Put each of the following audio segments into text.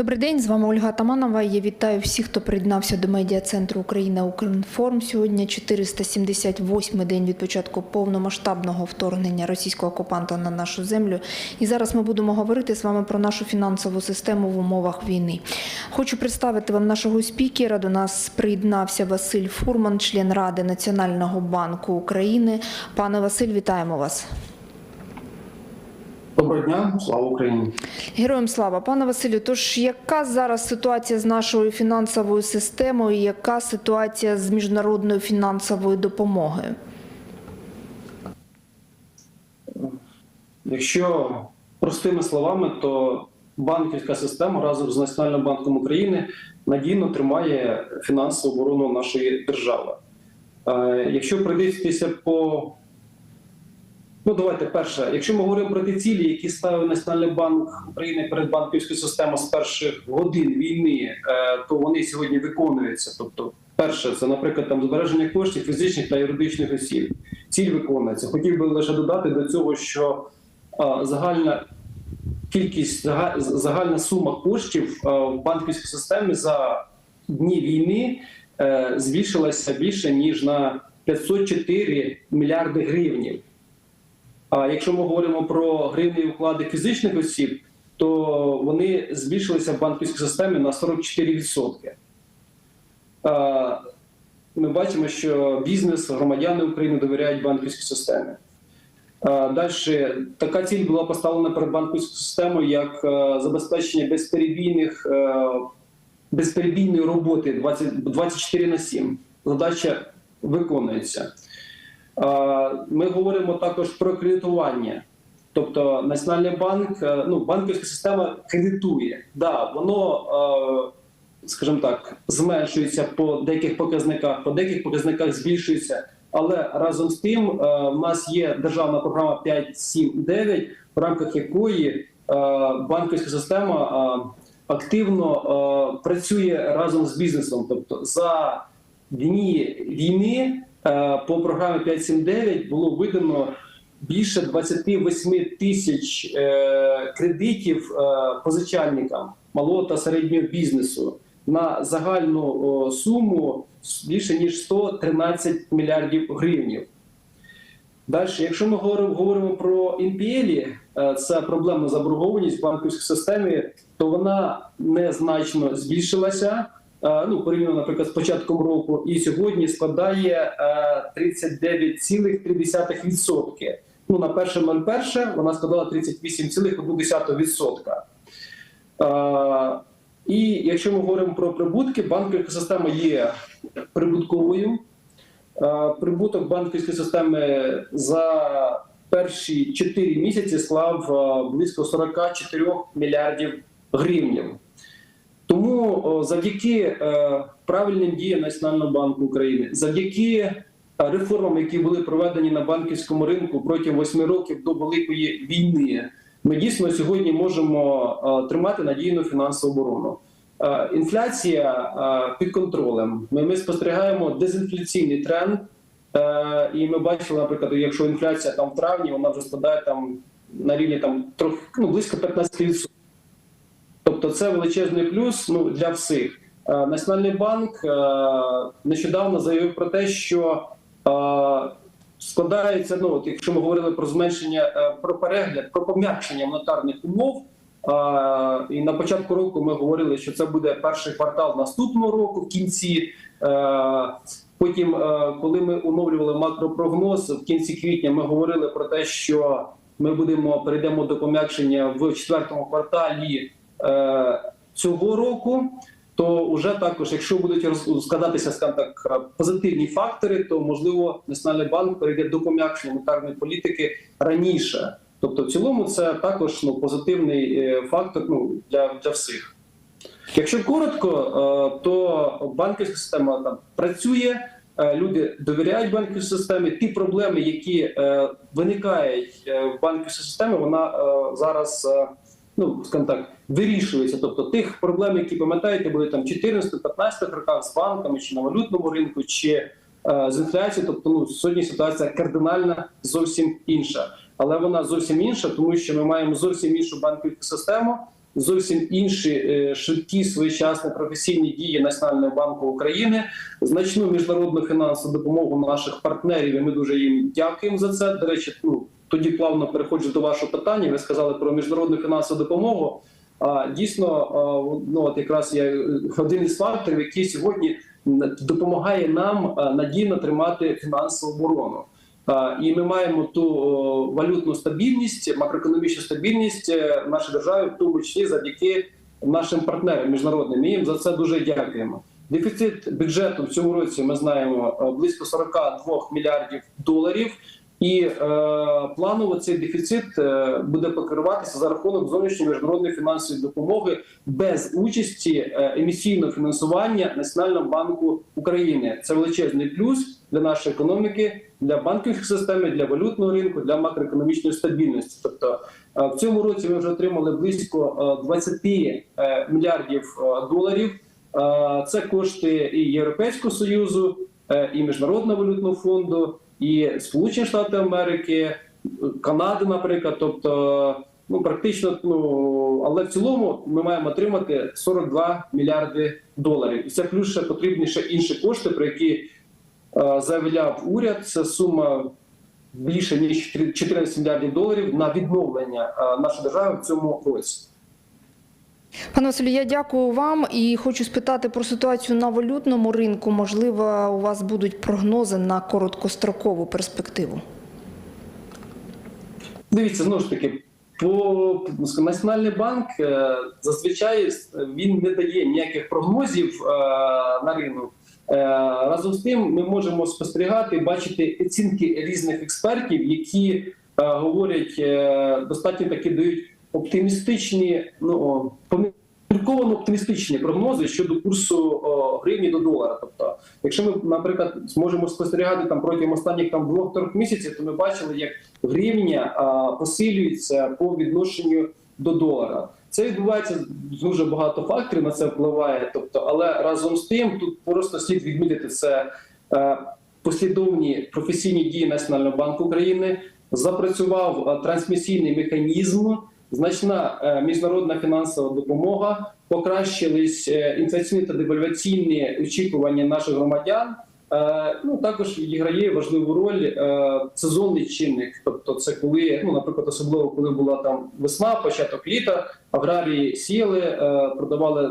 Добрий день, з вами Ольга Таманова. Я вітаю всіх, хто приєднався до медіа центру Україна Укрінформ. Сьогодні 478-й день від початку повномасштабного вторгнення російського окупанта на нашу землю. І зараз ми будемо говорити з вами про нашу фінансову систему в умовах війни. Хочу представити вам нашого спікера. До нас приєднався Василь Фурман, член Ради Національного банку України. Пане Василь, вітаємо вас. Доброго дня, слава Україні. Героям слава, пане Василю. Тож яка зараз ситуація з нашою фінансовою системою? Яка ситуація з міжнародною фінансовою допомогою? Якщо простими словами, то банківська система разом з Національним банком України надійно тримає фінансову оборону нашої держави. Е, Якщо пройдитися по Ну, давайте перше. Якщо ми говоримо про ті цілі, які ставив Національний банк України перед банківською системою з перших годин війни, е, то вони сьогодні виконуються. Тобто, перше, це, наприклад, там збереження коштів фізичних та юридичних осіб. Ціль виконується. Хотів би лише додати до цього, що е, загальна кількість зага- загальна сума коштів е, в банківській системі за дні війни збільшилася більше ніж на 504 мільярди гривнів. А якщо ми говоримо про гривні вклади фізичних осіб, то вони збільшилися в банківській системі на 44%. А, Ми бачимо, що бізнес, громадяни України довіряють банківській системі. Далі така ціль була поставлена перед банківською системою як е, забезпечення безперебійних е, безперебійної роботи 20, 24 на 7. Задача виконується. Е, Ми говоримо також про кредитування. Тобто Національний банк, е, ну банківська система кредитує. Да, воно, е, скажімо так, зменшується по деяких показниках, по деяких показниках збільшується. Але разом з тим, в нас є державна програма 5.7.9, в рамках якої банківська система активно працює разом з бізнесом. Тобто за дні війни по програмі 5.7.9 було видано більше 28 тисяч е, кредитів е, позичальникам малого та середнього бізнесу на загальну суму більше ніж 113 мільярдів гривнів. Далі, якщо ми говоримо, про NPL, е, це проблемна заборгованість в банківській системі, то вона незначно збільшилася. Е, Ну, порівняно, наприклад, з початком року, і сьогодні складає е, 39,3%. Ну, на 1.01 вона складала 38,1%. Е, І якщо ми говоримо про прибутки, банківська система є прибутковою. Е, Прибуток банківської системи за перші 4 місяці склав е, близько 44 мільярдів гривнів. Тому завдяки е, правильним діям Національного банку України, завдяки е, реформам, які були проведені на банківському ринку протягом 8 років до великої війни, ми дійсно сьогодні можемо е, тримати надійну фінансову оборону. Інфляція під контролем. Ми, ми спостерігаємо дезінфляційний тренд, і ми бачили, наприклад, якщо інфляція там в травні, вона вже складає там на рівні там трохи ну близько 15%. Тобто це величезний плюс ну, для всіх. Е, Національний банк е, нещодавно заявив про те, що е, складається, ну от якщо ми говорили про зменшення, про перегляд, про пом'якшення монетарних умов. І на початку року ми говорили, що це буде перший квартал наступного року в кінці. Потім, коли ми оновлювали макропрогноз в кінці квітня, ми говорили про те, що ми будемо перейдемо до пом'якшення в четвертому кварталі цього року. То вже також, якщо будуть складатися скажімо так е, позитивні фактори, то можливо Національний банк перейде до пом'якшення монетарної політики раніше. Тобто, в цілому, це також ну позитивний е, фактор ну для, для всіх. Якщо коротко, е, то банківська система там працює, е, люди довіряють банківській системі. Ті проблеми, які е, виникають е, в банківській системі, вона е, зараз е, ну скажімо так вирішується. Тобто тих проблем, які пам'ятаєте, були там 14-15 роках з банками чи на валютному ринку, чи е, з інфляцією. Тобто, ну сьогодні ситуація кардинальна зовсім інша, але вона зовсім інша, тому що ми маємо зовсім іншу банківську систему. зовсім інші е, швидкі своєчасні професійні дії Національного банку України, значну міжнародну фінансову допомогу наших партнерів. і Ми дуже їм дякуємо за це. До речі, ну тоді плавно переходжу до вашого питання. Ви сказали про міжнародну фінансову допомогу. А дійсно, ну от якраз є один із факторів, який сьогодні допомагає нам надійно тримати фінансову оборону. І ми маємо ту валютну стабільність, макроекономічну стабільність е, в нашій державі, в тому числі завдяки нашим партнерам міжнародним. Ми їм за це дуже дякуємо. Дефіцит бюджету в цьому році ми знаємо е, близько 42 мільярдів доларів. І е, планово цей дефіцит е, буде покриватися за рахунок зовнішньої міжнародної фінансової допомоги без участі е, емісійного фінансування Національного банку України. Це величезний плюс для нашої економіки, для банківської системи, для валютного ринку, для макроекономічної стабільності. Тобто е, в цьому році ми вже отримали близько е, 20 е, мільярдів доларів. Це кошти і Європейського союзу, і Міжнародного валютного фонду і Сполучені Штати Америки, Канади, наприклад, тобто ну практично, ну але в цілому ми маємо отримати 42 мільярди доларів. І це плюс ще потрібні ще інші кошти, про які е, заявляв уряд. Це сума більше ніж 14 мільярдів доларів на відновлення е, нашої держави в цьому році. Пане Василю, я дякую вам і хочу спитати про ситуацію на валютному ринку. Можливо, у вас будуть прогнози на короткострокову перспективу. Дивіться, знову ж таки, по Національний банк е, зазвичай він не дає ніяких прогнозів е, на ринок. Е, Разом з тим, ми можемо спостерігати бачити оцінки різних експертів, які говорять достатньо таки дають оптимістичні, ну помірковано оптимістичні прогнози щодо курсу о, гривні до долара. Тобто, якщо ми, наприклад, зможемо спостерігати там протягом останніх там двох-трьох місяців, то ми бачили, як гривня а, посилюється по відношенню до долара. Це відбувається дуже багато факторів на це впливає. Тобто, але разом з тим, тут просто слід відмітити це е, послідовні професійні дії Національного банку України. Запрацював е, трансмісійний механізм, значна е, міжнародна фінансова допомога, покращились е, інфляційні та девальваційні очікування наших громадян. Е, Ну також відіграє важливу роль сезонний чинник. Тобто, це коли, ну наприклад, особливо коли була там весна, початок літа, аграрії сіяли, продавали,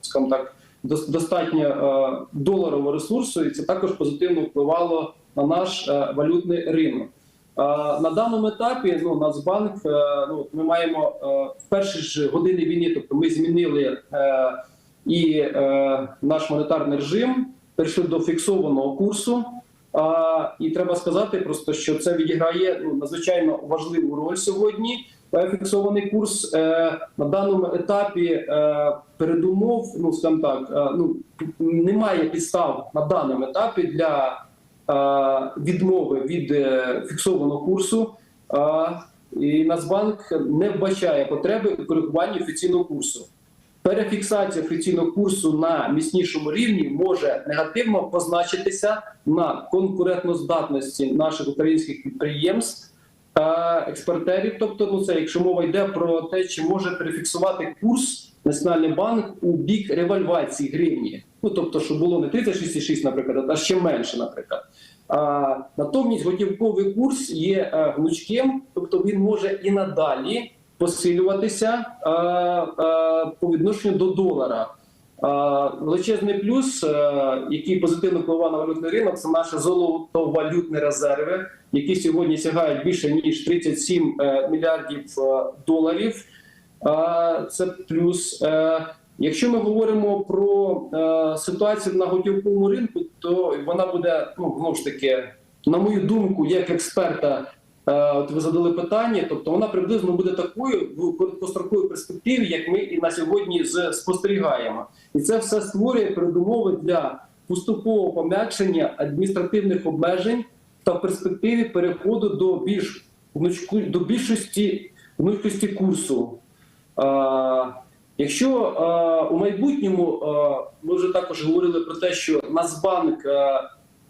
скажімо так, дос- достатньо доларового ресурсу, і це також позитивно впливало на наш валютний ринок. Е, На даному етапі ну Нацбанк, е, ну ми маємо е, в перші ж години війни, тобто ми змінили і наш монетарний режим перейшли до фіксованого курсу. І треба сказати просто, що це відіграє ну, надзвичайно важливу роль сьогодні. Фіксований курс на даному етапі передумов, ну скажімо так, ну немає підстав на даному етапі для відмови від е, фіксованого курсу. Е, і Нацбанк не вбачає потреби у коригуванні офіційного курсу. Перефіксація офіційного курсу на міцнішому рівні може негативно позначитися на конкурентноздатності наших українських підприємств експортерів. Тобто, ну це якщо мова йде про те, чи може перефіксувати курс Національний банк у бік ревальвації гривні. Ну тобто, що було не 36,6, наприклад, а ще менше, наприклад. А, натомість готівковий курс є е, гнучким, тобто він може і надалі посилюватися е, е, по відношенню до долара. Величезний плюс, е, який позитивно впливає на валютний ринок, це наші золотовалютні резерви, які сьогодні сягають більше ніж 37 е, мільярдів е, доларів. Це плюс. Якщо ми говоримо про ситуацію на готівковому ринку, то вона буде ну знову ж таки, на мою думку, як експерта. Е, От ви задали питання, тобто вона приблизно буде такою в короткостроковій перспективі, як ми і на сьогодні спостерігаємо, і це все створює передумови для поступового пом'якшення адміністративних обмежень та в перспективі переходу до більш до більшості гнучкості курсу. Е, Якщо е, у майбутньому ми вже також говорили про те, що Нацбанк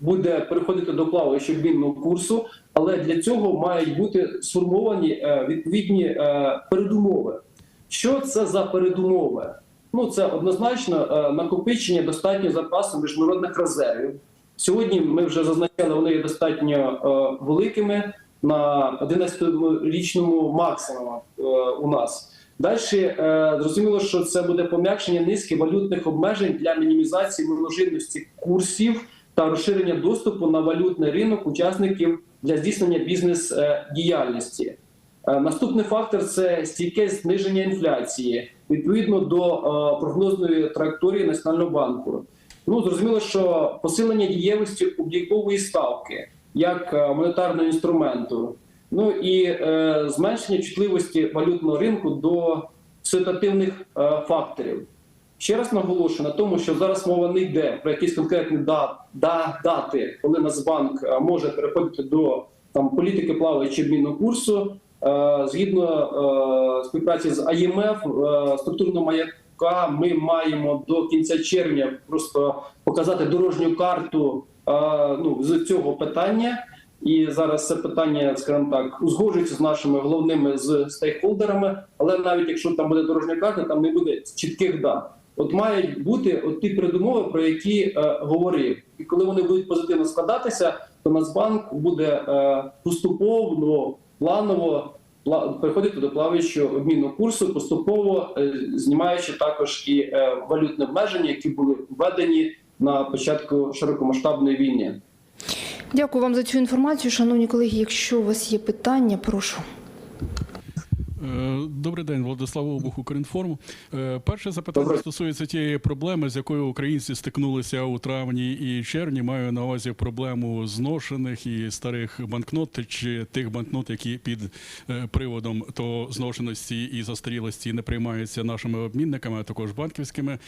буде переходити до плаваючого обмінного курсу, але для цього мають бути сформовані е, відповідні е, передумови. Що це за передумови? Ну, це однозначно е, накопичення достатньо запасу міжнародних резервів. Сьогодні ми вже зазначали, вони є достатньо великими на 11-річному максимуму у нас. Далі зрозуміло, що це буде пом'якшення низки валютних обмежень для мінімізації множинності курсів та розширення доступу на валютний ринок учасників для здійснення бізнес-діяльності. Е, Наступний фактор це стійке зниження інфляції відповідно до е, прогнозної траєкторії Національного банку. Ну зрозуміло, що посилення дієвості облікової ставки як е, монетарного інструменту, ну і е, зменшення чутливості валютного ринку до ситуативних е, факторів. Ще раз наголошую на тому, що зараз мова не йде про якісь конкретні да, да, дати, коли Нацбанк е, може переходити до там політики плаваючого обмінного курсу. Е, Згідно е, співпраці з АЄМФ, структурного маяка, ми маємо до кінця червня просто показати дорожню карту ну, з цього питання. І зараз це питання, скажімо так, узгоджується з нашими головними з стейкхолдерами. Але навіть якщо там буде дорожня карта, там не буде чітких дат. От мають бути от ті передумови, про які е, говорив. І коли вони будуть позитивно складатися, то Нацбанк буде е, поступово, планово пла- переходити до плаваючого обмінного курсу, поступово е, знімаючи також і е, валютне обмеження, які були введені на початку широкомасштабної війни. Дякую вам за цю інформацію. Шановні колеги, якщо у вас є питання, прошу. Е, Добрий день, Владислав Обух, Укрінформ. Е, Перше запитання стосується тієї проблеми, з якою українці стикнулися у травні і червні. Маю на увазі проблему зношених і старих банкнот чи тих банкнот, які під е, приводом то зношеності і застарілості не приймаються нашими обмінниками, а також банківськими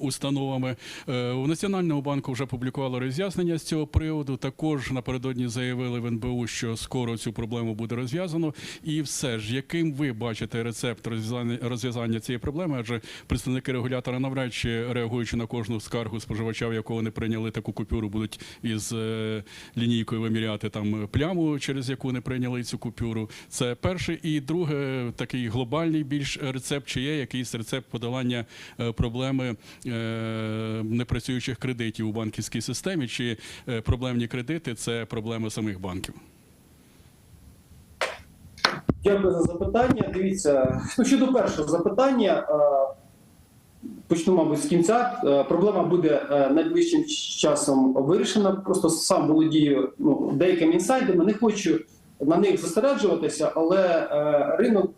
установами. У Національному банку вже публікували роз'яснення з цього приводу. Також напередодні заявили в НБУ, що скоро цю проблему буде розв'язано. І все ж, яким ви бачите рецепт розв'язання, розв'язання цієї проблеми? Адже представники регулятора навряд чи реагуючи на кожну скаргу споживача, в якого не прийняли таку купюру, будуть із е, лінійкою виміряти там пляму, через яку не прийняли цю купюру. Це перше. І друге, такий глобальний більш рецепт, чи є якийсь рецепт подолання е, проблеми е, непрацюючих кредитів у банківській системі, чи проблемні кредити це проблеми самих банків? Дякую за запитання. Дивіться, ну щодо першого запитання, е, почну, мабуть, з кінця. Е, Проблема буде е, найближчим часом вирішена. Просто сам володію ну, деякими інсайдами. Не хочу на них зосереджуватися, але ринок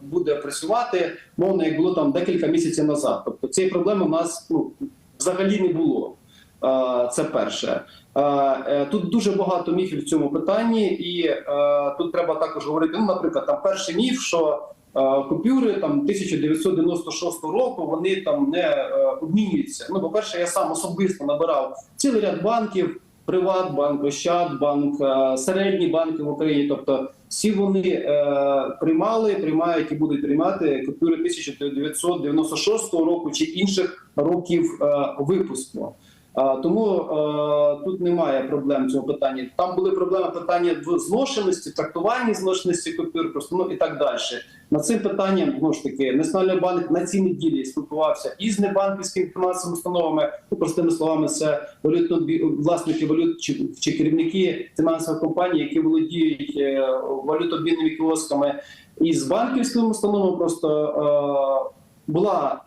буде працювати, мовно, як було там декілька місяців назад. Тобто цієї проблеми у нас ну, взагалі не було. Це перше. Е, Тут дуже багато міфів в цьому питанні, і е, тут треба також говорити. Ну, наприклад, там перший міф, що е, купюри там 1996 року вони там не обмінюються. Ну, по-перше, я сам особисто набирав цілий ряд банків. Приватбанк, Ощадбанк, середні банки в Україні. Тобто всі вони приймали, приймають і будуть приймати купюри 1996 року чи інших років випуску. Тому тут немає проблем в цьому питанні. Там були проблеми питання в зношеності, трактуванні зношеності купюр, просто ну і так далі. Над цим питанням знову ж таки Національний банк на цій неділі спілкувався із небанківськими фінансовими установами. Ну простими словами, це валютно власники валют чи, чи керівники фінансових компаній, які володіють е, валютообмінними кіосками, і з банківськими установами просто е, була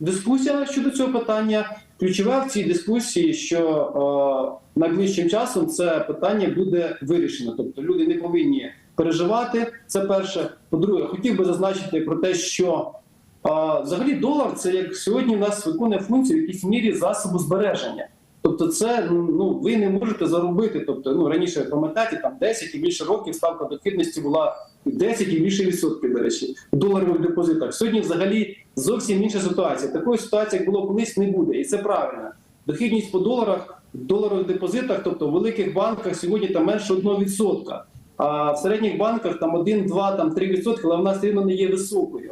дискусія щодо цього питання. Ключове в цій дискусії, що е, найближчим часом це питання буде вирішено. Тобто люди не повинні переживати. Це перше. По-друге, хотів би зазначити про те, що е, взагалі долар це як сьогодні в нас виконує функцію в якійсь мірі засобу збереження. Тобто, це ну ви не можете заробити. Тобто, ну раніше пам'ятаєте, там 10 і більше років ставка дохідності була 10 і більше відсотків, до речі, в доларових депозитах. Сьогодні взагалі зовсім інша ситуація. Такої ситуації, як було колись, не буде, і це правильно. Дохідність по доларах в доларових депозитах, тобто в великих банках, сьогодні там менше 1%. А в середніх банках там 1, 2, там 3%, але вона все рівно не є високою.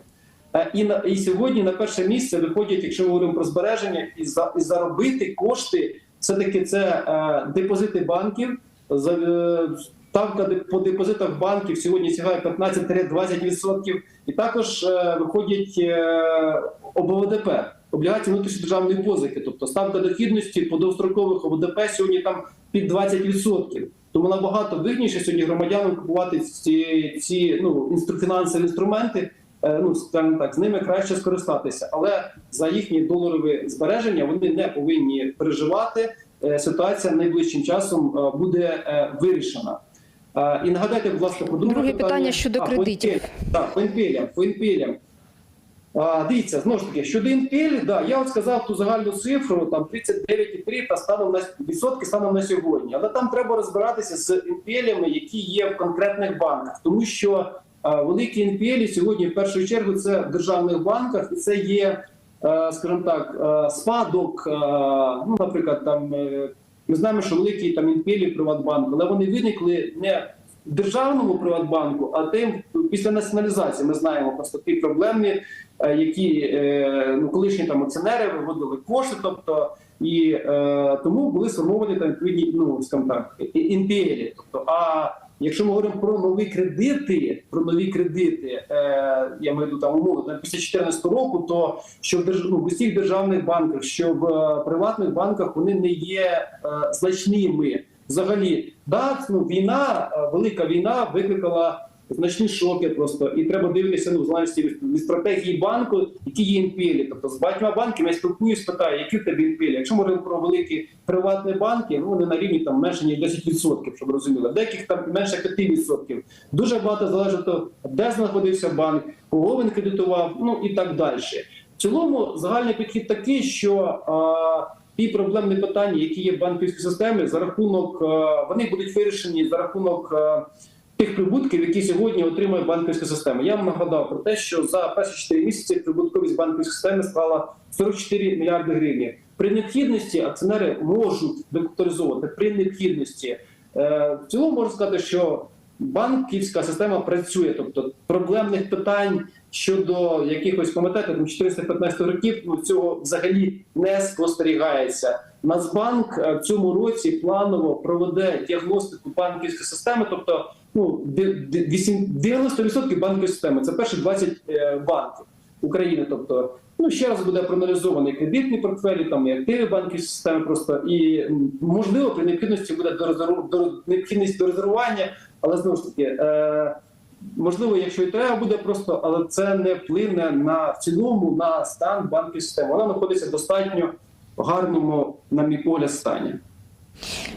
Е, І на і сьогодні на перше місце виходять, якщо ми говоримо про збереження, і за і заробити кошти, все таки це е, депозити банків. Е, ставка по депозитах банків сьогодні сягає 15-20%. І також е, виходять ОБВДП, облігації внутрішньої державної позики. Тобто ставка дохідності по довгострокових ОБДП сьогодні там під 20%. Тому набагато вигідніше сьогодні громадянам купувати ці, ці ну, фінансові інструменти. Е, Ну, скажімо так, з ними краще скористатися, але за їхні доларові збереження вони не повинні переживати. Е, Ситуація найближчим часом е, буде вирішена. І нагадайте, будь ласка, про друге, Друге питання щодо А, кредитів. Так, по NPL, по. А, дивіться, знову ж таки, щодо NPL, да, я от сказав ту загальну цифру, там 39,3 та станом на відсотки станом на сьогодні. Але там треба розбиратися з NPL, які є в конкретних банках, тому що великі NPL сьогодні в першу чергу це в державних банках, і це є, е, скажімо так, е, спадок. е, Ну, наприклад, там ми знаємо, що великі там NPL Приватбанку, але вони виникли не в державному Приватбанку, а тим після націоналізації. Ми знаємо просто ті проблемні, які ну, колишні там акціонери виводили кошти, тобто і е, тому були сформовані там відповідні, ну скажімо так, NPL. Тобто, а якщо ми говоримо про нові кредити, про нові кредити, е, я маю там умови після 2014 року, то що в держ... ну, в усіх державних банках, що в е, приватних банках вони не є е, значними. Взагалі, да, ну, війна, е, велика війна викликала значні шоки просто. І треба дивитися ну, залежності від, стратегії банку, які є інпілі. Тобто з багатьма банками я спілкуюсь, питаю, які в тебе інпілі. Якщо ми говоримо про великі приватні банки, ну вони на рівні там менше ніж 10%, щоб розуміли. Деяких там менше 5%. Дуже багато залежить де знаходився банк, кого він кредитував, ну і так далі. В цілому загальний підхід такий, що а, ті проблемні питання, які є в банківській системі, за рахунок е, вони будуть вирішені за рахунок е, тих прибутків, які сьогодні отримує банківська система. Я вам нагадав про те, що за перші 4 місяці прибутковість банківської системи склала 44 мільярди гривень. При необхідності акціонери можуть декапіталізовувати при необхідності. Е, В цілому можна сказати, що банківська система працює, тобто проблемних питань щодо якихось там 415 років ну, цього взагалі не спостерігається. Нацбанк е, в цьому році планово проведе діагностику банківської системи, тобто ну де- де- вісім- 90% банківської системи. Це перші 20 е, банків України. Тобто, ну ще раз буде проаналізований кредитні портфелі, там і активи банківської системи. Просто і можливо при необхідності буде до резерву до необхідність до резервування, але знову ж таки. Е, Можливо, якщо і треба буде просто, але це не вплине на в цілому на стан банківської системи. Вона знаходиться в достатньо гарному, на мій погляд, стані.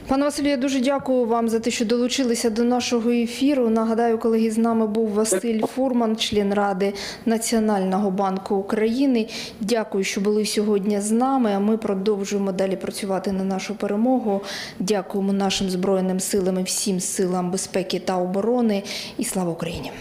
Пане Василю, я дуже дякую вам за те, що долучилися до нашого ефіру. Нагадаю, колеги, з нами був Василь Фурман, член Ради Національного банку України. Дякую, що були сьогодні з нами. А ми продовжуємо далі працювати на нашу перемогу. Дякуємо нашим збройним силам і всім силам безпеки та оборони. І слава Україні!